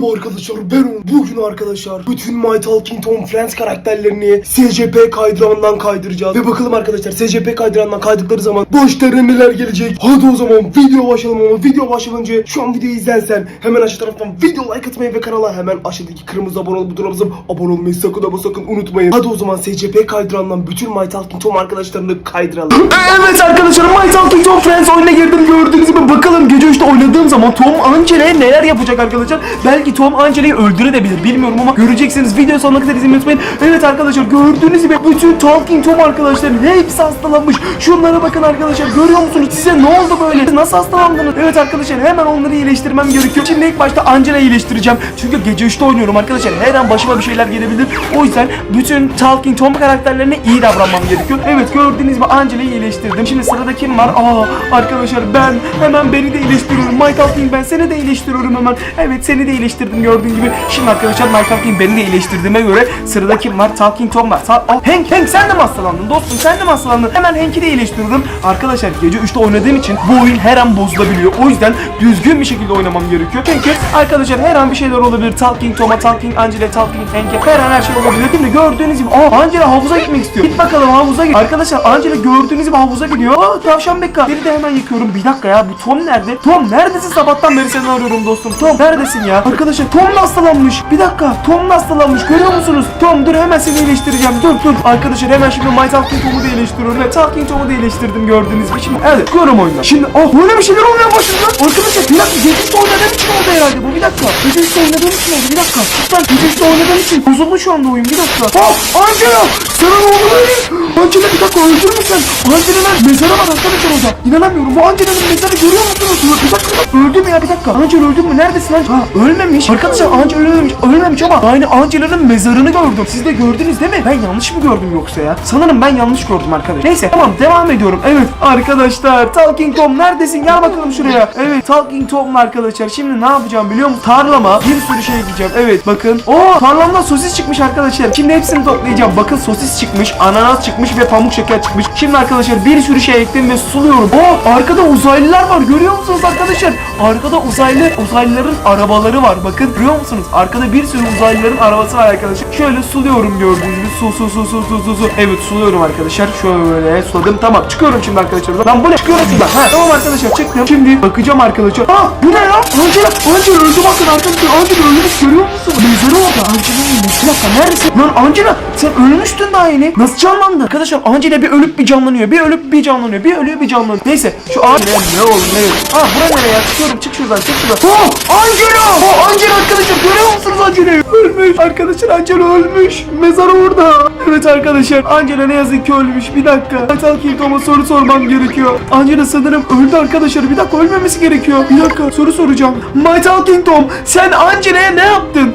Merhaba arkadaşlar ben Umut. Bugün arkadaşlar bütün My Talking Tom Friends karakterlerini SCP kaydırağından kaydıracağız. Ve bakalım arkadaşlar SCP kaydırağından kaydıkları zaman başlarına neler gelecek. Hadi o zaman video başlayalım ama video başlamadan önce şu an videoyu izlersen hemen aşağı taraftan video like atmayı ve kanala hemen aşağıdaki kırmızı abone ol butonuna basıp abone olmayı sakın ama sakın unutmayın. Hadi o zaman SCP kaydırağından bütün My Talking Tom arkadaşlarını kaydıralım. Evet arkadaşlar My Talking Tom Friends oyununa girdim gördüğünüz gibi bakalım gece 3'te oynadığım zaman Tom Angela'ya neler yapacak arkadaşlar. Belki Tom Angela'yı öldürebilir bilmiyorum ama göreceksiniz. Video sonuna kadar izlemeyi unutmayın. Evet arkadaşlar gördüğünüz gibi bütün Talking Tom arkadaşların hepsi hastalanmış. Şunlara bakın arkadaşlar görüyor musunuz? Size ne oldu böyle? Nasıl hastalandınız? Evet arkadaşlar hemen onları iyileştirmem gerekiyor. Şimdi ilk başta Angela'yı iyileştireceğim. Çünkü gece 3'te oynuyorum arkadaşlar. Her an başıma bir şeyler gelebilir. O yüzden bütün Talking Tom karakterlerine iyi davranmam gerekiyor. Evet gördüğünüz gibi Angela'yı iyileştirdim. Şimdi sırada kim var? Aa arkadaşlar ben hemen beni de iyileştiriyorum. Michael King ben seni de iyileştiriyorum hemen. Evet seni de iyileştirdim gördüğün gibi. Şimdi arkadaşlar Michael King beni de iyileştirdiğime göre sırada kim var? Talking Tom var. Sa- Aa, Hank, Hank sen de mi hastalandın dostum? Sen de mi hastalandın? Hemen Hank'i de iyileştiriyorum. Arkadaşlar gece 3'te oynadığım için bu oyun her an bozulabiliyor. O yüzden düzgün bir şekilde oynamam gerekiyor. Çünkü arkadaşlar her an bir şeyler olabilir. Talking Tom'a, Talking Angela, Talking Hank'e her an her şey olabilir. Şimdi gördüğünüz gibi aa Angela havuza gitmek istiyor. Git bakalım havuza git. Arkadaşlar Angela gördüğünüz gibi havuza gidiyor. Aa tavşan Bekka. Beni de hemen yıkıyorum. Bir dakika ya bu Tom nerede? Tom neredesin sabahtan beri seni arıyorum dostum. Tom neredesin ya? Arkadaşlar Tom da hastalanmış. Bir dakika Tom hastalanmış. Görüyor musunuz? Tom dur hemen seni iyileştireceğim. Dur dur. Arkadaşlar hemen şimdi My Talking Tom'u da iyileştiriyorum. Ve Talking Tom'u da iyileştirdim gördüğünüz gibi. Şimdi evet çıkıyorum oyundan. Şimdi oh böyle bir şeyler başladı lan. Arkadaşlar bir dakika gece üstü oynadığım için oldu herhalde bu. Bir dakika. Gece üstü oynadığım için oldu. Bir dakika. Lütfen gece üstü oynadığım için bozuldu şu anda oyun. Bir dakika. Oh Angela! Sana ne oldu böyle? Angela bir dakika öldür mü sen? Angela'nın mezarı var arkadaşlar orada. İnanamıyorum. Bu Angela'nın mezarı görüyor musunuz? Bir dakika. Öldü mü ya bir dakika. Angela öldü mü? Neredesin Angela? Ha ölmemiş. Arkadaşlar Angela ölmemiş. Ölmemiş ama aynı Angela'nın mezarını gördüm. Siz de gördünüz değil mi? Ben yanlış mı gördüm yoksa ya? Sanırım ben yanlış gördüm arkadaş. Neyse tamam devam ediyorum. Evet arkadaşlar Talking Tom neredesin? Gel bakalım şuraya. Evet Talking Tom'la arkadaşlar. Şimdi ne yapacağım biliyor musun? Tarlama bir sürü şey gideceğim. Evet bakın. Oo tarlamda sosis çıkmış arkadaşlar. Şimdi hepsini toplayacağım. Bakın sosis çıkmış, ananas çıkmış ve pamuk şeker çıkmış. Şimdi arkadaşlar bir sürü şey ekledim ve suluyorum. Oo arkada uzaylılar var. Görüyor musunuz arkadaşlar? Arkada uzaylı uzaylıların arabaları var. Bakın görüyor musunuz? Arkada bir sürü uzaylıların arabası var arkadaşlar. Şöyle suluyorum gördüğünüz gibi. Su su su su su su su. Evet suluyorum arkadaşlar. Şöyle suladım. Tamam çıkıyorum şimdi arkadaşlar. Lan bu ne? Çıkıyorum şimdi. Ha tamam arkadaşlar çıktım. Şimdi bakacağım arkadaşlar. Aa bu ne ya? Angela, Angela öldü bakın arkadaşlar. Angela ölmüş görüyor musun? Mezarı orada. Angela ölmüş. Bir dakika neredesin? Lan Angela sen ölmüştün daha yeni. Nasıl canlandı? Arkadaşlar Angela bir ölüp bir canlanıyor. Bir ölüp bir canlanıyor. Bir ölüyor bir canlanıyor. Neyse şu Angela ne oldu ne? Aa bura nereye ya? Çıkıyorum çık şuradan çık şuradan. Oh Angela! Oh Angela arkadaşlar görüyor musunuz Angela'yı? Ölmüş. Arkadaşlar Angela ölmüş. Mezarı orada. Evet arkadaşlar Angela ne yazık ki ölmüş. Bir dakika. Metal Kingdom'a soru sormam gerekiyor. Angela sanırım öldü arkadaşlar. Bir dakika ölmemesi gerekiyor. Bir dakika soru soracağım. Metal Kingdom sen Angela'ya ne yaptın?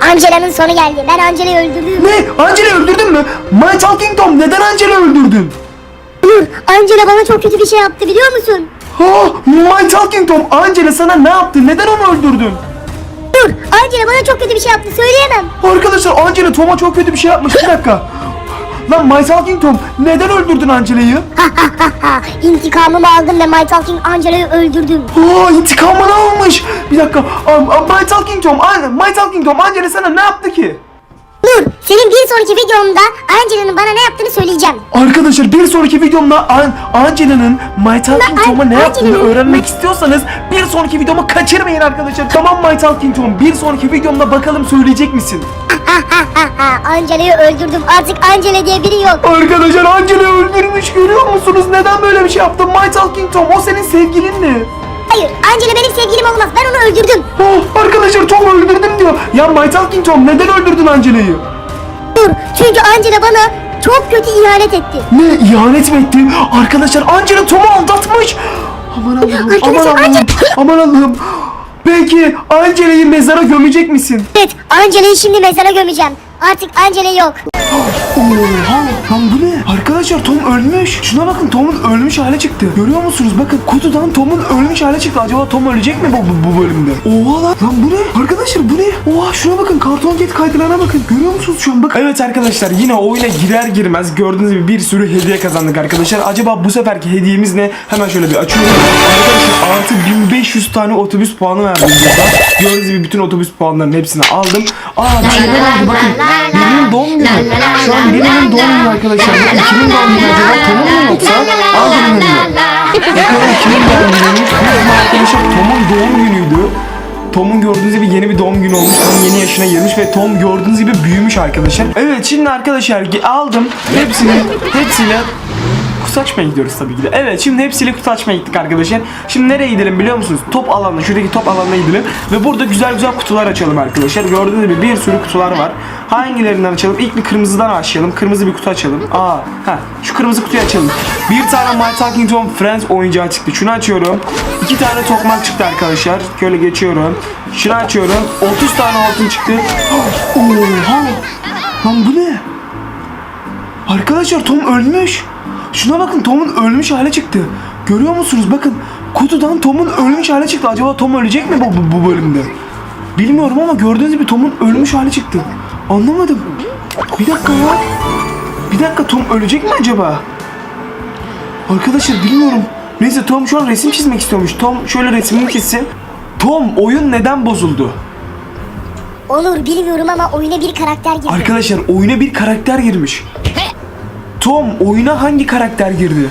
Angela'nın sonu geldi. Ben Angela'yı öldürdüm. Ne? Angela öldürdün mü? Metal Kingdom neden Angela öldürdün? Angela bana çok kötü bir şey yaptı biliyor musun? Ha, My Talking Tom Angela sana ne yaptı? Neden onu öldürdün? Dur. Angela bana çok kötü bir şey yaptı. Söyleyemem. Arkadaşlar Angela Tom'a çok kötü bir şey yapmış. Bir dakika. Lan My Talking Tom neden öldürdün Angela'yı? İntikamımı aldım ve My Talking Angela'yı öldürdüm. Aa intikamını almış. Bir dakika. Am- am- My Talking Tom, My Talking Tom Angela sana ne yaptı ki? Dur. Senin bir sonraki videomda Angela'nın bana ne yaptığını söyleyeceğim. Arkadaşlar bir sonraki videomda An- Angela'nın My Talking Tom'a ne yaptığını öğrenmek istiyorsanız bir sonraki videomu kaçırmayın arkadaşlar. Tamam My Talking Tom bir sonraki videomda bakalım söyleyecek misin? Angela'yı öldürdüm. Artık Angela diye biri yok. Arkadaşlar Angela öldürmüş görüyor musunuz? Neden böyle bir şey yaptın? My Talking Tom o senin sevgilinli. Hayır. Angela benim sevgilim olmaz. Ben onu öldürdüm. Oh, arkadaşlar Tom öldürdüm diyor. Ya My Talking Tom neden öldürdün Angela'yı? Dur. Çünkü Angela bana çok kötü ihanet etti. Ne ihanet mi etti? Arkadaşlar Angela Tom'u aldatmış. Aman Allah'ım, aman Arkadaşlar, Allah'ım, aman Allah'ım. Peki Angela'yı mezara gömecek misin? Evet. Angela'yı şimdi mezara gömeceğim. Artık Angela yok. Oha lan bu ne? Arkadaşlar Tom ölmüş. Şuna bakın Tom'un ölmüş hale çıktı. Görüyor musunuz? Bakın kutudan Tom'un ölmüş hale çıktı. Acaba Tom ölecek mi bu, bu, bu bölümde? Oha lan. Lan bu ne? Arkadaşlar bu ne? Oha şuna bakın karton get kaydırana bakın. Görüyor musunuz şu an? Bakın. Evet arkadaşlar yine oyuna girer girmez gördüğünüz gibi bir sürü hediye kazandık arkadaşlar. Acaba bu seferki hediyemiz ne? Hemen şöyle bir açıyorum. Arkadaşlar artı 1500 tane otobüs puanı verdim burada. Gördüğünüz gibi bütün otobüs puanlarının hepsini aldım. Aa şeyler oldu bakın. Birinin doğum günü. Şu an birinin doğum günü arkadaşlar. Bu kimin doğum günü acaba? Tom'un mu yoksa? Birinin mi? Bakalım kimin doğum günüymüş? Bizim arkadaşlar Tom'un doğum günüydü. Tom'un gördüğünüz gibi yeni bir doğum günü olmuş. Tom yeni yaşına girmiş ve Tom gördüğünüz gibi büyümüş arkadaşlar. Evet şimdi arkadaşlar aldım. Hepsini hepsiyle kutu açmaya gidiyoruz tabii ki de. Evet şimdi hepsiyle kutu açmaya gittik arkadaşlar. Şimdi nereye gidelim biliyor musunuz? Top alanına, şuradaki top alanına gidelim. Ve burada güzel güzel kutular açalım arkadaşlar. Gördüğünüz gibi bir sürü kutular var. Hangilerinden açalım? İlk bir kırmızıdan başlayalım. Kırmızı bir kutu açalım. Aa, ha, şu kırmızı kutuyu açalım. Bir tane My Talking Tom Friends oyuncağı çıktı. Şunu açıyorum. İki tane tokmak çıktı arkadaşlar. Şöyle geçiyorum. Şunu açıyorum. 30 tane altın çıktı. Oha! Lan bu ne? Arkadaşlar Tom ölmüş. Şuna bakın Tom'un ölmüş hale çıktı. Görüyor musunuz? Bakın kutudan Tom'un ölmüş hale çıktı. Acaba Tom ölecek mi bu, bu, bu bölümde? Bilmiyorum ama gördüğünüz gibi Tom'un ölmüş hali çıktı. Anlamadım. Bir dakika ya. Bir dakika Tom ölecek mi acaba? Arkadaşlar bilmiyorum. Neyse Tom şu an resim çizmek istiyormuş. Tom şöyle resmini çizsin. Tom oyun neden bozuldu? Onur bilmiyorum ama oyuna bir karakter girdi. Arkadaşlar oyuna bir karakter girmiş. Tom oyuna hangi karakter girdi?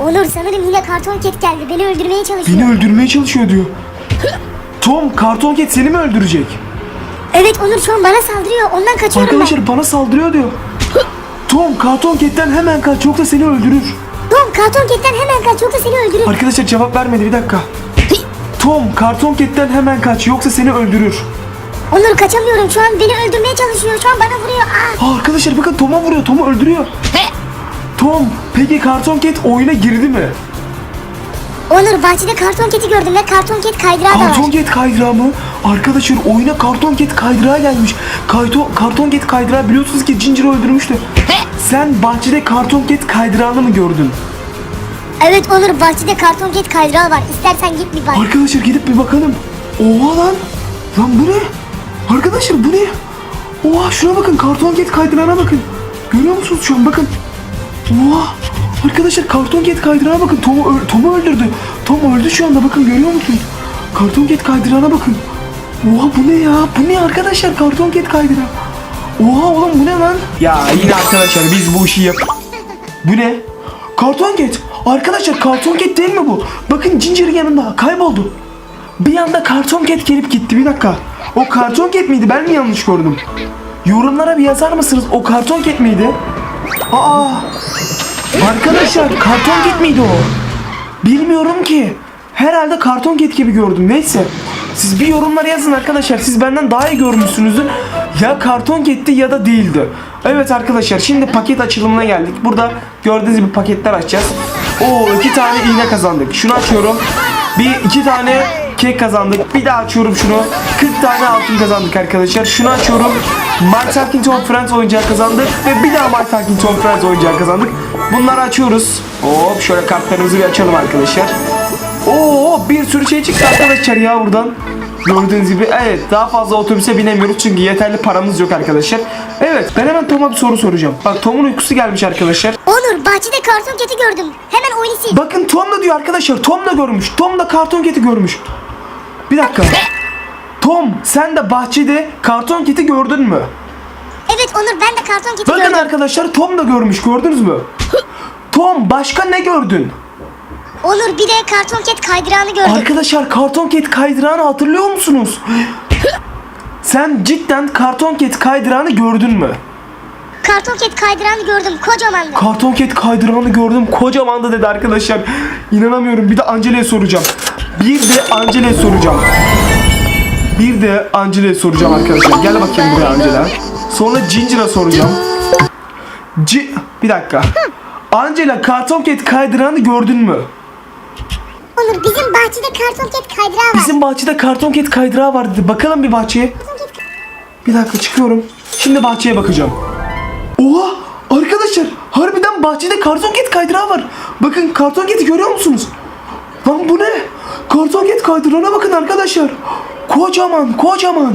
Onur sanırım yine karton ket geldi. Beni öldürmeye çalışıyor. Beni öldürmeye çalışıyor diyor. Tom karton ket seni mi öldürecek? Evet Onur şu an bana saldırıyor. Ondan kaçıyorum Arkadaşlar bana saldırıyor diyor. Tom karton ketten hemen kaç yoksa seni öldürür. ben. Tom karton ketten hemen kaç yoksa seni öldürür. Arkadaşlar cevap vermedi bir dakika. Tom karton ketten hemen kaç yoksa seni öldürür. Onur kaçamıyorum. Şu an beni öldürmeye çalışıyor. Şu an bana vuruyor. Aa. Aa, arkadaşlar bakın Tom'a vuruyor Tom'u öldürüyor. Tom peki karton ket oyuna girdi mi? Onur bahçede karton keti gördüm ve karton ket kaydırağı da Karton var. ket kaydırağı mı? Arkadaşlar oyuna karton ket kaydırağı gelmiş. Kayto, karton ket kaydırağı biliyorsunuz ki Ginger'ı öldürmüştü. Sen bahçede karton ket kaydırağını mı gördün? Evet Onur bahçede karton ket kaydırağı var. İstersen git bir bak. Arkadaşlar gidip bir bakalım. Oha lan. Lan bu ne? Arkadaşlar bu ne? Oha şuna bakın karton ket kaydırağına bakın. Görüyor musunuz şu an bakın. Oha. Arkadaşlar karton ket kaydırağına bakın. Tom'u Tom'u öldürdü. Tom öldü şu anda bakın görüyor musunuz? Karton ket kaydırağına bakın. Oha bu ne ya? Bu ne arkadaşlar karton ket kaydırağı? Oha oğlum bu ne lan? Ya yine arkadaşlar biz bu işi yap... Bu ne? Karton ket. Arkadaşlar karton ket değil mi bu? Bakın Ginger'ın yanında kayboldu. Bir anda karton ket gelip gitti bir dakika. O karton ket miydi ben mi yanlış gördüm? Yorumlara bir yazar mısınız o karton ket miydi? Aa! Arkadaşlar karton ket miydi o? Bilmiyorum ki. Herhalde karton ket gibi gördüm. Neyse. Siz bir yorumlara yazın arkadaşlar. Siz benden daha iyi görmüşsünüzdür. Ya karton ketti ya da değildi. Evet arkadaşlar şimdi paket açılımına geldik. Burada gördüğünüz gibi paketler açacağız. Oo iki tane iğne kazandık. Şunu açıyorum. Bir iki tane kek kazandık. Bir daha açıyorum şunu. 40 tane altın kazandık arkadaşlar. Şunu açıyorum. My Talking Tom Friends oyuncağı kazandık. Ve bir daha My Talking Tom Friends oyuncağı kazandık. Bunları açıyoruz. Hop şöyle kartlarımızı bir açalım arkadaşlar. Oo bir sürü şey çıktı arkadaşlar ya buradan. Gördüğünüz gibi evet daha fazla otobüse binemiyoruz çünkü yeterli paramız yok arkadaşlar. Evet ben hemen Tom'a bir soru soracağım. Bak Tom'un uykusu gelmiş arkadaşlar. Onur bahçede karton keti gördüm. Hemen oyunu sil. Bakın Tom da diyor arkadaşlar Tom da görmüş. Tom da karton keti görmüş. Bir dakika. Tom sen de bahçede karton keti gördün mü? Evet Onur ben de karton keti Bakın gördüm. arkadaşlar Tom da görmüş gördünüz mü? Tom başka ne gördün? Onur bir de karton ket kaydırağını gördüm. Arkadaşlar karton ket kaydırağını hatırlıyor musunuz? Sen cidden karton ket kaydırağını gördün mü? Karton ket kaydırağını gördüm. Kocamandı. Karton ket kaydırağını gördüm kocamandı dedi arkadaşlar. İnanamıyorum bir de Angela'ya soracağım. Bir de Angela'ya soracağım. Bir de Angela'ya soracağım arkadaşlar. Gel bakayım buraya Angela. Sonra Ginger'a soracağım. C bir dakika. Angela karton ket kaydırağını gördün mü? Onur bizim bahçede karton ket kaydırağı var. Bizim bahçede karton ket kaydırağı var dedi. Bakalım bir bahçeye. Bir dakika çıkıyorum. Şimdi bahçeye bakacağım. Oha arkadaşlar harbiden bahçede karton ket kaydırağı var. Bakın karton keti görüyor musunuz? Lan bu ne? Karton ket kaydırağına bakın arkadaşlar. Kocaman kocaman.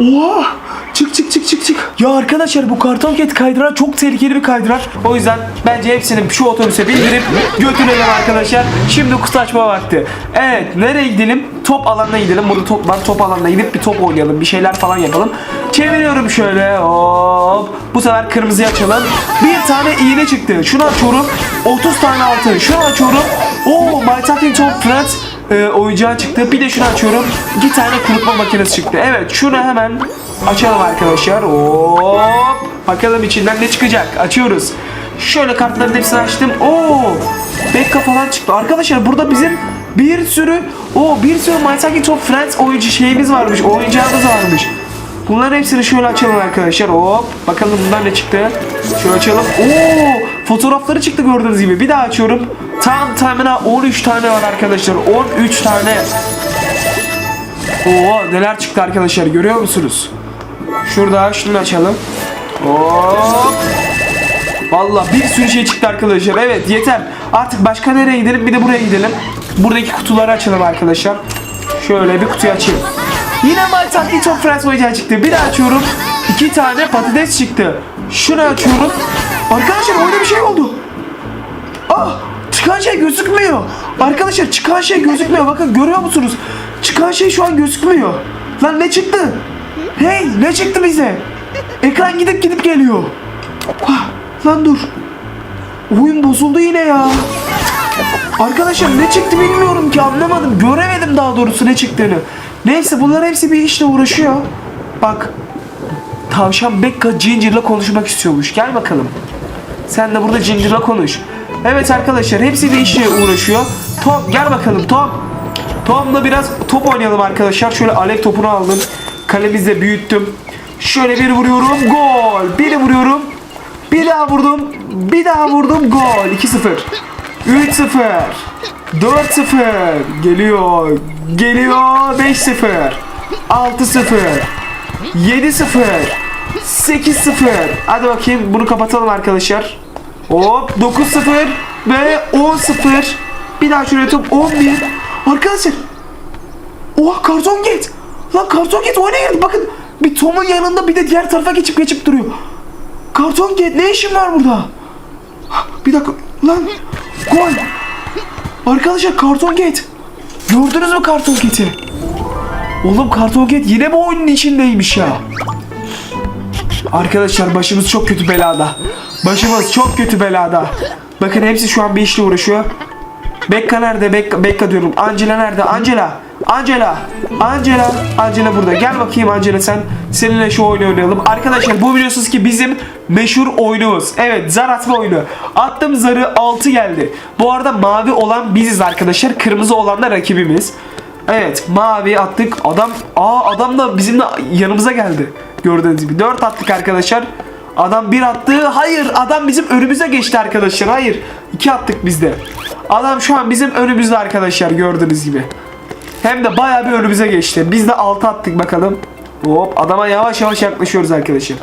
Oha! Çık çık çık çık çık. Ya arkadaşlar bu karton ket kaydırağı çok tehlikeli bir kaydırak. O yüzden bence hepsini şu otobüse bindirip götürelim arkadaşlar. Şimdi kutu açma vakti. Evet nereye gidelim? Top alanına gidelim. Burada top var. Top alanına gidip bir top oynayalım. Bir şeyler falan yapalım. Çeviriyorum şöyle. Hop. Bu sefer kırmızıyı açalım. Bir tane iğne çıktı. Şunu açıyorum. 30 tane altın. Şunu açıyorum. Oo Talking Tom Friends e, oyuncağı çıktı. Bir de şunu açıyorum. İki tane kurutma makinesi çıktı. Evet şunu hemen açalım arkadaşlar. Hop. Bakalım içinden ne çıkacak. Açıyoruz. Şöyle kartların hepsini açtım. Oo. Bekka falan çıktı. Arkadaşlar burada bizim bir sürü o bir sürü My Talking Tom Friends oyuncu şeyimiz varmış. Oyuncağımız varmış. Bunların hepsini şöyle açalım arkadaşlar. Hop. Bakalım bundan ne çıktı. Şöyle açalım. Oo! Fotoğrafları çıktı gördüğünüz gibi. Bir daha açıyorum. Tam tamına 13 tane var arkadaşlar. 13 tane. Oo neler çıktı arkadaşlar görüyor musunuz? Şurada şunu açalım. Hop. Valla bir sürü şey çıktı arkadaşlar. Evet yeter. Artık başka nereye gidelim? Bir de buraya gidelim. Buradaki kutuları açalım arkadaşlar. Şöyle bir kutuyu açayım. Yine My Talking Tom Friends oyuncağı çıktı. Bir daha açıyorum. İki tane patates çıktı. Şunu açıyorum. Arkadaşlar oyunda bir şey oldu. Ah! Çıkan şey gözükmüyor. Arkadaşlar çıkan şey gözükmüyor. Bakın görüyor musunuz? Çıkan şey şu an gözükmüyor. Lan ne çıktı? Hey ne çıktı bize? Ekran gidip gidip geliyor. Ah, lan dur. Oyun bozuldu yine ya. Arkadaşlar ne çıktı bilmiyorum ki anlamadım. Göremedim daha doğrusu ne çıktığını. Neyse bunlar hepsi bir işle uğraşıyor. Bak. Tavşan Bekka Ginger'la konuşmak istiyormuş. Gel bakalım. Sen de burada Ginger'la konuş. Evet arkadaşlar hepsi bir işle uğraşıyor. Tom gel bakalım Tom. Tom'la biraz top oynayalım arkadaşlar. Şöyle alev topunu aldım. Kalemizde büyüttüm. Şöyle bir vuruyorum. Gol. Bir vuruyorum. Bir daha vurdum. Bir daha vurdum. Gol. 2-0. 3-0. 4-0. Geliyor. Geliyor. 5-0. 6-0. 7-0. 8-0. Hadi bakayım bunu kapatalım arkadaşlar. Hop 9-0 ve 10-0. Bir daha şöyle top 11. Arkadaşlar. Oha karton git. Lan karton git oyuna girdi. Bakın bir Tom'un yanında bir de diğer tarafa geçip geçip duruyor. Karton git ne işin var burada? Bir dakika lan gol. Arkadaşlar karton git. Gördünüz mü karton giti? Oğlum karton git yine mi oyunun içindeymiş ya? Arkadaşlar başımız çok kötü belada. Başımız çok kötü belada. Bakın hepsi şu an bir işle uğraşıyor. Bekka nerede? Bekka, Bekka diyorum. Angela nerede? Angela. Angela. Angela. Angela burada. Gel bakayım Angela sen. Seninle şu oyunu oynayalım. Arkadaşlar bu biliyorsunuz ki bizim meşhur oyunumuz. Evet zar atma oyunu. Attım zarı 6 geldi. Bu arada mavi olan biziz arkadaşlar. Kırmızı olan da rakibimiz. Evet mavi attık. Adam aa adam da bizimle yanımıza geldi. Gördüğünüz gibi 4 attık arkadaşlar. Adam bir attı. Hayır adam bizim önümüze geçti arkadaşlar. Hayır. 2 attık biz de. Adam şu an bizim önümüzde arkadaşlar gördüğünüz gibi. Hem de bayağı bir önümüze geçti. Biz de 6 attık bakalım. Hop adama yavaş yavaş yaklaşıyoruz arkadaşlar.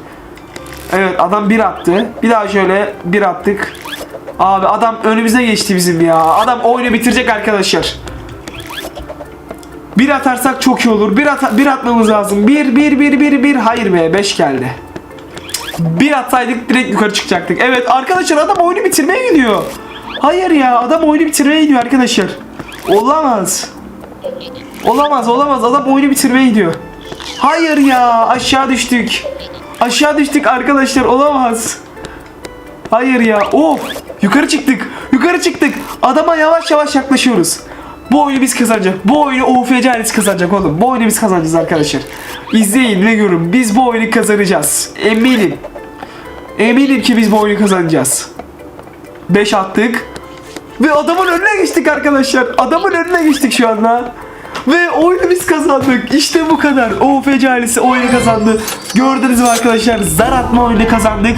Evet adam bir attı. Bir daha şöyle bir attık. Abi adam önümüze geçti bizim ya. Adam oyunu bitirecek arkadaşlar. Bir atarsak çok iyi olur. Bir, ata- bir atmamız lazım. Bir, bir, bir, bir, bir. Hayır be, beş geldi. Bir atsaydık direkt yukarı çıkacaktık. Evet arkadaşlar adam oyunu bitirmeye gidiyor. Hayır ya adam oyunu bitirmeye gidiyor arkadaşlar. Olamaz. Olamaz olamaz adam oyunu bitirmeye gidiyor. Hayır ya aşağı düştük. Aşağı düştük arkadaşlar olamaz. Hayır ya. Of. Yukarı çıktık. Yukarı çıktık. Adama yavaş yavaş yaklaşıyoruz. Bu oyunu biz kazanacak. Bu oyunu UFC ailesi kazanacak oğlum. Bu oyunu biz kazanacağız arkadaşlar. İzleyin ve görün. Biz bu oyunu kazanacağız. Eminim. Eminim ki biz bu oyunu kazanacağız. 5 attık. Ve adamın önüne geçtik arkadaşlar. Adamın önüne geçtik şu anda. Ve oyunu biz kazandık. İşte bu kadar. UFC ailesi oyunu kazandı. Gördünüz mü arkadaşlar? Zar atma oyunu kazandık.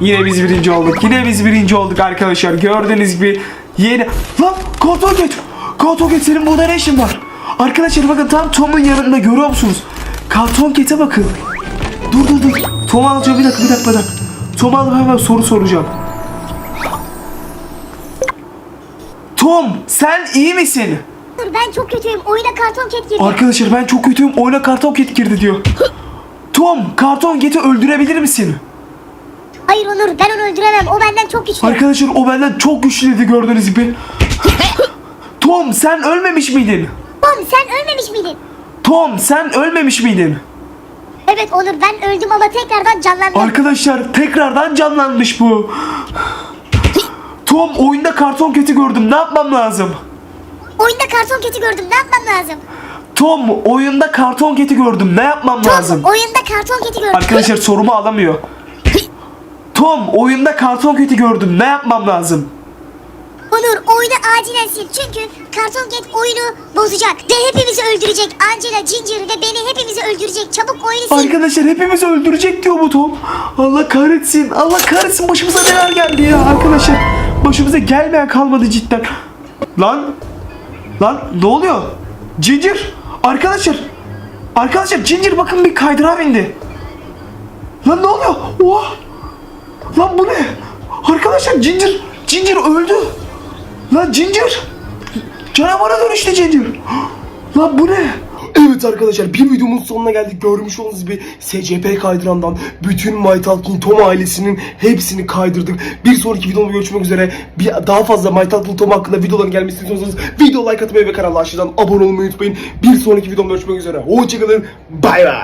Yine biz birinci olduk. Yine biz birinci olduk arkadaşlar. Gördüğünüz gibi yeni... Lan karton geç. Karton senin burada ne işin var? Arkadaşlar bakın tam Tom'un yanında görüyor musunuz? Karton kete bakın. Dur dur dur. Tom'u alacağım bir dakika bir dakika bir dakika. Tom'a alıp hemen soru soracağım. Tom sen iyi misin? Ben çok kötüyüm. Oyuna karton ket girdi. Arkadaşlar ben çok kötüyüm. Oyuna karton ket girdi diyor. Tom karton keti öldürebilir misin? Hayır Onur ben onu öldüremem. O benden çok güçlü. Arkadaşlar o benden çok güçlüydü gördüğünüz gibi. Tom sen ölmemiş miydin? Tom sen ölmemiş miydin? Tom sen ölmemiş miydin? Evet Onur ben öldüm ama tekrardan canlandım. Arkadaşlar tekrardan canlanmış bu. Tom oyunda karton keti gördüm. Ne yapmam lazım? Oyunda karton keti gördüm. Ne yapmam lazım? Tom oyunda karton keti gördüm. Ne yapmam Tom lazım? oyunda karton keti gördüm. Arkadaşlar sorumu alamıyor. Tom oyunda karton keti gördüm. Ne yapmam lazım? Onur oyunu acilen sil. Çünkü karton ket oyunu bozacak. Ve hepimizi öldürecek. Angela, Ginger ve beni hepimizi öldürecek. Çabuk oyunu sil. Arkadaşlar hepimizi öldürecek diyor bu Tom. Allah kahretsin. Allah kahretsin başımıza neler geldi ya arkadaşlar. Başımıza gelmeyen kalmadı cidden. Lan. Lan ne oluyor? Ginger. Arkadaşlar. Arkadaşlar Ginger bakın bir kaydırağa bindi. Lan ne oluyor? Oha. Lan bu ne? Arkadaşlar Ginger. Ginger öldü. Lan Ginger. Canavara dönüştü Ginger. Lan bu ne? Evet arkadaşlar bir videomun sonuna geldik. Görmüş olduğunuz gibi SCP kaydırandan bütün My Talking Tom ailesinin hepsini kaydırdık. Bir sonraki videomda görüşmek üzere. Bir, daha fazla My Talking Tom hakkında videoların gelmesini istiyorsanız video like atmayı ve kanala aşağıdan abone olmayı unutmayın. Bir sonraki videomda görüşmek üzere. Hoşçakalın. Bay bay.